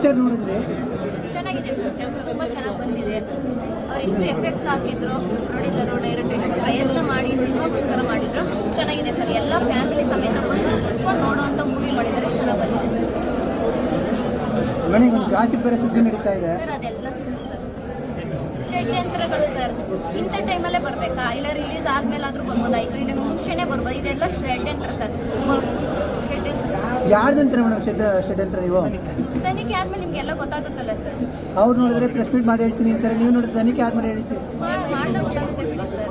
Picture ನೋಡಿದ್ರೆ? ಚೆನ್ನಾಗಿದೆ sir. ತುಂಬ ಚೆನ್ನಾಗಿ ಬಂದಿದೆ. ಅವ್ರು ಎಷ್ಟು ಎಫೆಕ್ಟ್ ಹಾಕಿದ್ರು ಪ್ರೊಡ್ಯೂಸರು ಡೈರೆಕ್ಟ್ ಎಷ್ಟು ಪ್ರಯತ್ನ ಮಾಡಿ ಸಿನಿಮಾಗೋಸ್ಕರ ಮಾಡಿದ್ರು. ಚೆನ್ನಾಗಿದೆ ಸರ್. ಎಲ್ಲ ಫ್ಯಾಮಿಲಿ ಸಮೇತ ಬಂದು ಕುತ್ಕೊಂಡು ನೋಡೋವಂಥ ಮೂವಿ ಮಾಡಿದ್ದಾರೆ. ಚೆನ್ನಾಗಿ ಬಂದಿದೆ ಸರ್. ನನಗೆ ಒಂದು ಗಾಸಿಪ್ ಬೇರೆ ಸುದ್ದಿ ನಡೀತಾ ಇದೆ. ಸರ್ ಅದೆಲ್ಲ ಸುಳ್ಳು ಸರ್. ಷಡ್ಯಂತ್ರಗಳು ಸರ್. ಇಂಥ ಟೈಮಲ್ಲೇ ಬರಬೇಕಾ? ಇಲ್ಲ ರಿಲೀಸ್ ಆದ್ಮೇಲಾದ್ರೂ ಬರ್ಬೋದಾಯ್ತು ಇಲ್ಲ ಮುಂಚೆನೇ ಬರ್ಬೋದು. ಇದೆಲ್ಲ ಷಡ್ಯಂತ್ರ ಸರ್. ಯಾರ್ದಂತಾರೆ ಮೇಡಮ್ ಶೆಡ್ ಷಡ್ಯಂತ್ರ ನೀವು? ತನಿಖೆ ಆದ್ಮೇಲೆ ನಿಮ್ಗೆಲ್ಲ ಗೊತ್ತಾಗುತ್ತಲ್ಲ ಸರ್. ಅವ್ರು ನೋಡಿದ್ರೆ ಪ್ರೆಸ್ ಮೀಟ್ ಮಾಡಿ ಹೇಳ್ತೀನಿ ಅಂತಾರೆ ನೀವು ನೋಡಿದ್ರೆ ತನಿಖೆ ಆದ್ಮೇಲೆ ಹೇಳ್ತೀರಿ. ಮಾಡಿದಾಗ ಗೊತ್ತಾಗುತ್ತೆ ಬಿಡಿ ಸರ್.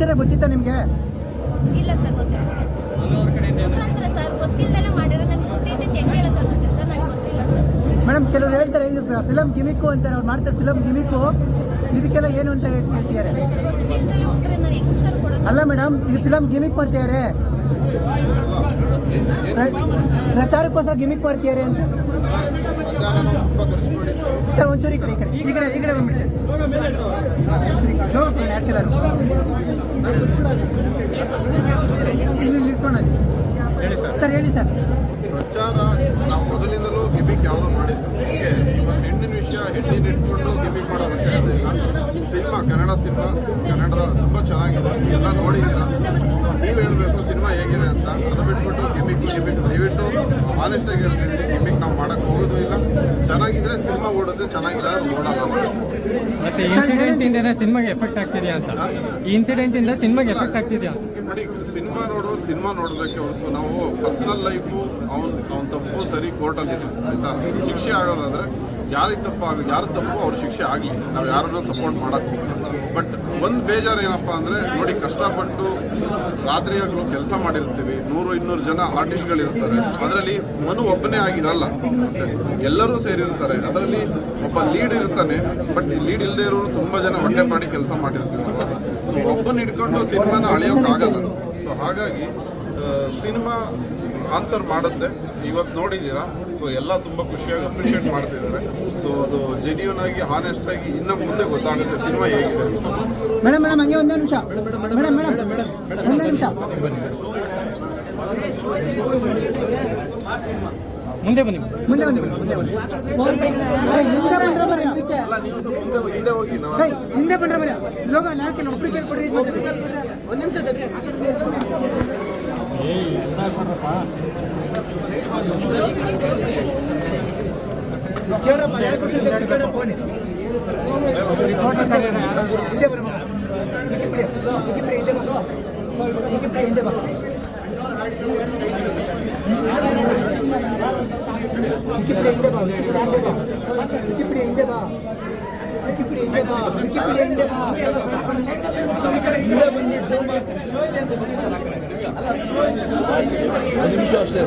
ಮುಂಚೆನೇ ಗೊತ್ತಿತ್ತಾ ನಿಮಗೆ? ಇಲ್ಲ ಸರ್ ಗೊತ್ತಿಲ್ಲ. ಗೊತ್ತಾಗ್ತಿಲ್ಲ ಸರ್ ಗೊತ್ತಿಲ್ಲದೆಲ್ಲ ಮಾಡಿರೋ ನನಗೆ ಗೊತ್ತಿದ್ದು ಹೆಂಗೆ ಹೇಳೋಕ್ಕಾಗುತ್ತೆ ಸರ್? ನನಗೆ ಗೊತ್ತಿಲ್ಲ ಸರ್. ಮೇಡಮ್ ಕೆಲವ್ರು ಹೇಳ್ತಾರೆ ಇದು ಫಿಲಮ್ ಗಿಮಿಕ್ಕು ಅಂತಾರೆ ಅವ್ರು ಮಾಡ್ತಾರೆ ಫಿಲಮ್ ಗಿಮಿಕು ಇದಕ್ಕೆಲ್ಲ ಏನು ಅಂತ ಹೇಳ್ತಿದ್ದಾರೆ? ಗೊತ್ತಿಲ್ಲದೆ ಉತ್ತರ ನಾನು ಹೆಂಗೆ ಸರ್ ಕೊಡೋದು? ಅಲ್ಲ ಮೇಡಮ್ ಇದು ಫಿಲಮ್ ಗಿಮಿಕ್ ಮಾಡ್ತಿದ್ದಾರೆ. ಪ್ರ- ಪ್ರಚಾರಕ್ಕೋಸ್ಕರ ಗಿಮಿಕ್ ಮಾಡ್ತಿದ್ದಾರೆ ಅಂತ. ಸರ್ ಒಂಚೂರು ಈ ಕಡೆ ಈ ಕಡೆ. ಈ ಕಡೆ ಬಂದ್ಬಿಡಿ ಸರ್. ಇಲ್ಲಿ ಹೇಳಿ ಸರ್. ಪ್ರಚಾರ ನಾವು ಮೊದಲಿಂದಲೂ ಗಿಮಿಕ್ ಯಾವುದೋ ಮಾಡಿದ್ದು ಹೀಗೆ ಇವತ್ತು ಹೆಣ್ಣಿನ ವಿಷಯ ಹೆಣ್ಣಿನ ಇಟ್ಕೊಂಡು ಗಿಮಿಕ್ ಮಾಡೋ ಅವಶ್ಯಕತೆ ಇಲ್ಲ. ಸಿನಿಮಾ ಕನ್ನಡ ಸಿನಿಮಾ ಕನ್ನಡದ ತುಂಬ ಚೆನ್ನಾಗಿದೆ. ಎಲ್ಲ ನೋಡಿದ್ದೀರಾ ನೀವು ಹೇಳಬೇಕು ಸಿನಿಮಾ ಹೇಗಿದೆ ಅಂತ. ಅದು ಬಿಟ್ಬಿಟ್ಟು ಆನೆಸ್ಟಾಗಿ ಹೇಳ್ತಿದ್ದೀನಿ ಗಿಮಿಕ್ ನಾವು ಮಾಡೋಕ್ಕೆ ಹೋಗೋದು ಇಲ್ಲ. ಚೆನ್ನಾಗಿದ್ರೆ ಸಿನಿಮಾ ಓಡುತ್ತೆ ಚೆನ್ನಾಗಿಲ್ಲ ಓಡಲ್ಲ ಇನ್ಸಿಡೆಂಟ್ ಇಂದ ಸಿನಿಮಾಗೆ ಎಫೆಕ್ಟ್ ಆಗ್ತಿದೆಯಾ ಅಂತ. ಈ ಇನ್ಸಿಡೆಂಟ್ ಇಂದ ಸಿನಿಮಾಗೆ ಎಫೆಕ್ಟ್ ಆಗ್ತಿದೆಯಾ ನೋಡಿ ಸಿನಿಮಾ ನೋಡೋ ಸಿನಿಮಾ ನೋಡೋದಕ್ಕೆ ಹೊರತು ನಾವು ಪರ್ಸನಲ್ ಲೈಫು ಅವನ್, ಅವ್ನ ತಪ್ಪು ಸರಿ ಕೋರ್ಟಲ್ಲಿದೆ ಆಯಿತಾ? ಶಿಕ್ಷೆ ಆಗೋದಾದರೆ ಯಾರಿಗೆ ತಪ್ಪು ಆಗ, ಯಾರ ತಪ್ಪು ಅವ್ರ ಶಿಕ್ಷೆ ಆಗಲಿ, ನಾವು ಯಾರನ್ನ ಸಪೋರ್ಟ್ ಮಾಡೋಕ್ಕೆ ಹೋಗಲ್ಲ ಬಟ್ ಒಂದು ಬೇಜಾರು ಏನಪ್ಪ ಅಂದರೆ, ನೋಡಿ, ಕಷ್ಟಪಟ್ಟು ರಾತ್ರಿ ಹಗಲು ಕೆಲಸ ಮಾಡಿರ್ತೀವಿ, ನೂರು ಇನ್ನೂರು ಜನ ಆರ್ಟಿಸ್ಟ್ಗಳಿರ್ತಾರೆ ಅದರಲ್ಲಿ ಮನು ಒಬ್ಬನೇ ಆಗಿರಲ್ಲ, ಮತ್ತೆ ಎಲ್ಲರೂ ಸೇರಿರ್ತಾರೆ ಅದರಲ್ಲಿ ಒಬ್ಬ ಲೀಡ್ ಇರ್ತಾನೆ ಬಟ್ ಲೀಡ್ ಇಲ್ಲದೆ ಇರೋರು ತುಂಬ ಜನ ಹೊಟ್ಟೆ ಮಾಡಿ ಕೆಲಸ ಮಾಡಿರ್ತೀವಿ. ಸೊ ಒಬ್ಬನ ಹಿಡ್ಕೊಂಡು ಸಿನಿಮಾನ ಅಳೆಯೋಕ್ಕಾಗಲ್ಲ ಸೊ ಹಾಗಾಗಿ ಸಿನಿಮಾ ಆನ್ಸರ್ ಮಾಡುತ್ತೆ. ಇವತ್ತು ನೋಡಿದ್ದೀರಾ? ಸೊ ಎಲ್ಲ ತುಂಬ ಖುಷಿಯಾಗಿ ಅಪ್ರಿಷಿಯೇಟ್ ಮಾಡ್ತಿದ್ದಾರೆ. ಸೊ ಅದು ಜೆನ್ಯೂನ್ ಆಗಿ ಹಾನೆಸ್ಟ್ ಆಗಿ ಇನ್ನು ಮುಂದೆ ಗೊತ್ತಾಗುತ್ತೆ ಸಿನಿಮಾ ಹೇಗಿದೆ ಮೇಡಮ್ ಮೇಡಮ್ ಹಂಗೆ ಒಂದೇ ನಿಮಿಷ. ಮೇಡಮ್ ಮೇಡಮ್ ಒಂದೇ ನಿಮಿಷ. ಮುಂದೆ ಬನ್ನಿ. ಮುಂದೆ ಬನ್ನಿ. ಮುಂದೆ ಬನ್ನಿ. ಹಿಂದೆ ಬಂದ್ರೆ ಬರ್ರಿ ಲೋಗ ಯಾಕೆ ಒಬ್ರಿಗೆ ಕೇಳಿ ಕೊಡ್ರಿ ಒಂದು ನಿಮಿಷ ಕೇಳಪ್ಪ ಯಾಕೆ ಕೇಳ ಫೋನ್. ಹಿಂದೆ ಬರ ಹಿಂದೆ ಹಿಂದೆ ಬಾ. ಹಿಂದೆ ಬಾ. ಕಿಪ್ಪಿಡೆ ಹಿಂದೆ ಬಾ ಕಿಪ್ಪಿಡೆ ಹಿಂದೆ ಬಾ. ಕಿಪ್ಪಿಡೆ ಇಂಡಿಯಾ ಬಾ. ಬಾ. ಅಷ್ಟೇ.